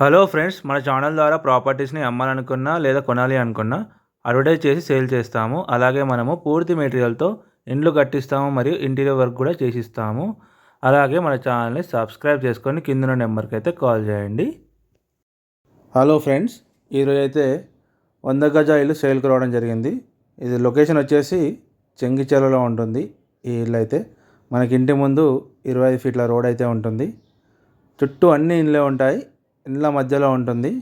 Hello friends మన channel ద్వారా ప్రాపర్టీస్ని అమ్మాలనుకున్నా లేదా కొనాలి అనుకున్నా అడ్వర్టైజ్ చేసి సేల్ చేస్తాము. అలాగే మనము పూర్తి మెటీరియల్తో ఇండ్లు కట్టిస్తాము మరియు ఇంటీరియర్ వర్క్ కూడా చేసిస్తాము. అలాగే మన ఛానల్ని సబ్స్క్రైబ్ చేసుకొని కింద నెంబర్కి అయితే కాల్ చేయండి. హలో ఫ్రెండ్స్ ఈరోజు అయితే వంద గజ ఇల్లు సేల్కి రావడం జరిగింది. ఇది లొకేషన్ వచ్చేసి చెంగిచెరువులో ఉంటుంది. ఈ ఇల్లు అయితే మనకి ఇంటి ముందు ఇరవై ఐదు ఫీట్ల రోడ్ అయితే ఉంటుంది. చుట్టూ అన్ని ఇండ్లే ఉంటాయి. ఇండ్ల మధ్యలో ఉంటుంది.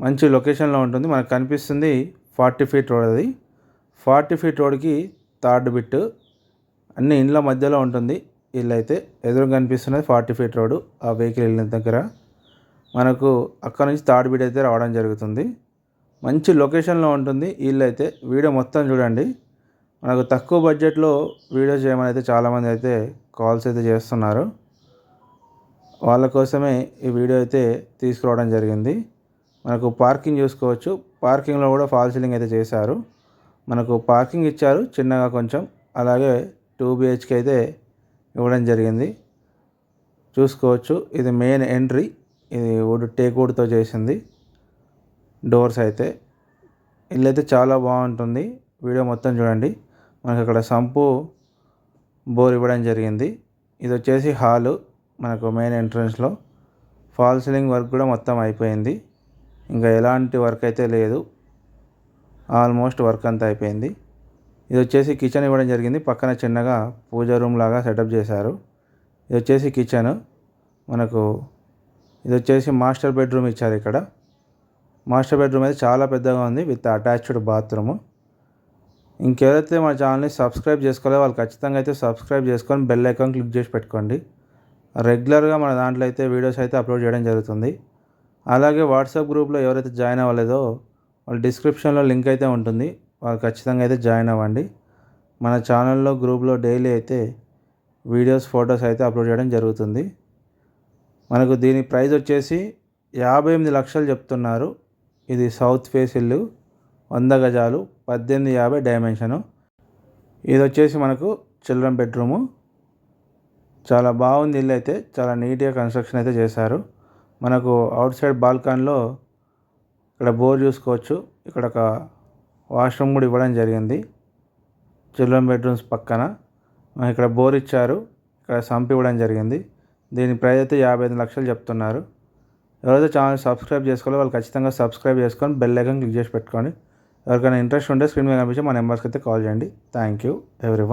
మంచి లొకేషన్లో ఉంటుంది. మనకు కనిపిస్తుంది ఫార్టీ ఫీట్ రోడ్ అది. ఫార్టీ ఫీట్ రోడ్కి థర్డ్ బిట్ అన్ని ఇండ్ల మధ్యలో ఉంటుంది. ఇల్లు అయితే ఎదురు కనిపిస్తున్నది ఫార్టీ ఫీట్ రోడ్ ఆ వెహికల్ వెళ్ళిన దగ్గర. మనకు అక్కడ నుంచి థర్డ్ బిట్ అయితే రావడం జరుగుతుంది. మంచి లొకేషన్లో ఉంటుంది. ఇల్లు అయితే వీడియో మొత్తం చూడండి. మనకు తక్కువ బడ్జెట్లో వీడియో చేయమని అయితే చాలామంది అయితే కాల్స్ అయితే చేస్తున్నారు. వాళ్ళ కోసమే ఈ వీడియో అయితే తీసుకురావడం జరిగింది. మనకు పార్కింగ్ చూసుకోవచ్చు. పార్కింగ్లో కూడా ఫాల్ సీలింగ్ అయితే చేశారు. మనకు పార్కింగ్ ఇచ్చారు చిన్నగా కొంచెం. అలాగే టూ బిహెచ్కే అయితే ఇవ్వడం జరిగింది. చూసుకోవచ్చు. ఇది మెయిన్ ఎంట్రీ. ఇది వుడ్ టేక్ వుడ్తో చేసింది. డోర్స్ అయితే. ఇల్లు అయితే చాలా బాగుంటుంది. వీడియో మొత్తం చూడండి. మనకు అక్కడ సంపు బోర్ ఇవ్వడం జరిగింది. ఇది వచ్చేసి హాలు. మనకు మెయిన్ ఎంట్రన్స్లో ఫాల్ సీలింగ్ వర్క్ కూడా మొత్తం అయిపోయింది. ఇంకా ఎలాంటి వర్క్ అయితే లేదు. ఆల్మోస్ట్ వర్క్ అంతా అయిపోయింది. ఇది వచ్చేసి కిచెన్ ఇవ్వడం జరిగింది. పక్కన చిన్నగా పూజ రూమ్ లాగా సెటప్ చేశారు. ఇది వచ్చేసి కిచెన్ మనకు ఇది వచ్చేసి మాస్టర్ బెడ్రూమ్ ఇచ్చారు ఇక్కడ. మాస్టర్ బెడ్రూమ్ అయితే చాలా పెద్దగా ఉంది విత్ అటాచ్డ్ బాత్రూమ్ ఇంకెవరైతే మా ఛానల్ని సబ్స్క్రైబ్ చేసుకోలేదో వాళ్ళు ఖచ్చితంగా అయితే సబ్స్క్రైబ్ చేసుకొని బెల్ ఐకాన్ క్లిక్ చేసి పెట్టుకోండి. రెగ్యులర్గా మన దాంట్లో అయితే వీడియోస్ అయితే అప్లోడ్ చేయడం జరుగుతుంది. అలాగే వాట్సాప్ గ్రూప్లో ఎవరైతే జాయిన్ అవ్వలేదో వాళ్ళ డిస్క్రిప్షన్లో లింక్ అయితే ఉంటుంది. వాళ్ళు ఖచ్చితంగా అయితే జాయిన్ అవ్వండి. మన ఛానల్లో గ్రూప్లో డైలీ అయితే వీడియోస్ ఫొటోస్ అయితే అప్లోడ్ చేయడం జరుగుతుంది. మనకు దీని ప్రైస్ వచ్చేసి యాభై ఎనిమిది లక్షలు చెప్తున్నారు. ఇది సౌత్ ఫేస్ ఇల్లు వంద గజాలు పద్దెనిమిది యాభై డైమెన్షను. ఇది వచ్చేసి మనకు చిల్డ్రన్ బెడ్రూము. చాలా బాగుంది ఇల్లు అయితే. చాలా నీట్గా కన్స్ట్రక్షన్ అయితే చేశారు. మనకు అవుట్ సైడ్ బాల్కాన్లో ఇక్కడ బోర్ చూసుకోవచ్చు. ఇక్కడ ఒక వాష్రూమ్ కూడా ఇవ్వడం జరిగింది. చిల్డ్రన్ బెడ్రూమ్స్ పక్కన. ఇక్కడ బోర్ ఇచ్చారు. ఇక్కడ సంప్ ఇవ్వడం జరిగింది. దీని ప్రైస్ అయితే యాభై ఐదు లక్షలు చెప్తున్నారు. ఎవరైతే ఛానల్ సబ్స్క్రైబ్ చేసుకోవాలో వాళ్ళు ఖచ్చితంగా సబ్స్క్రైబ్ చేసుకొని బెల్ ఐకన్ క్లిక్ చేసి పెట్టుకోండి. ఎవరికైనా ఇంట్రెస్ట్ ఉంటే స్క్రీన్ మీద కనిపించి మా నెంబర్స్కి అయితే కాల్ చేయండి. Thank you every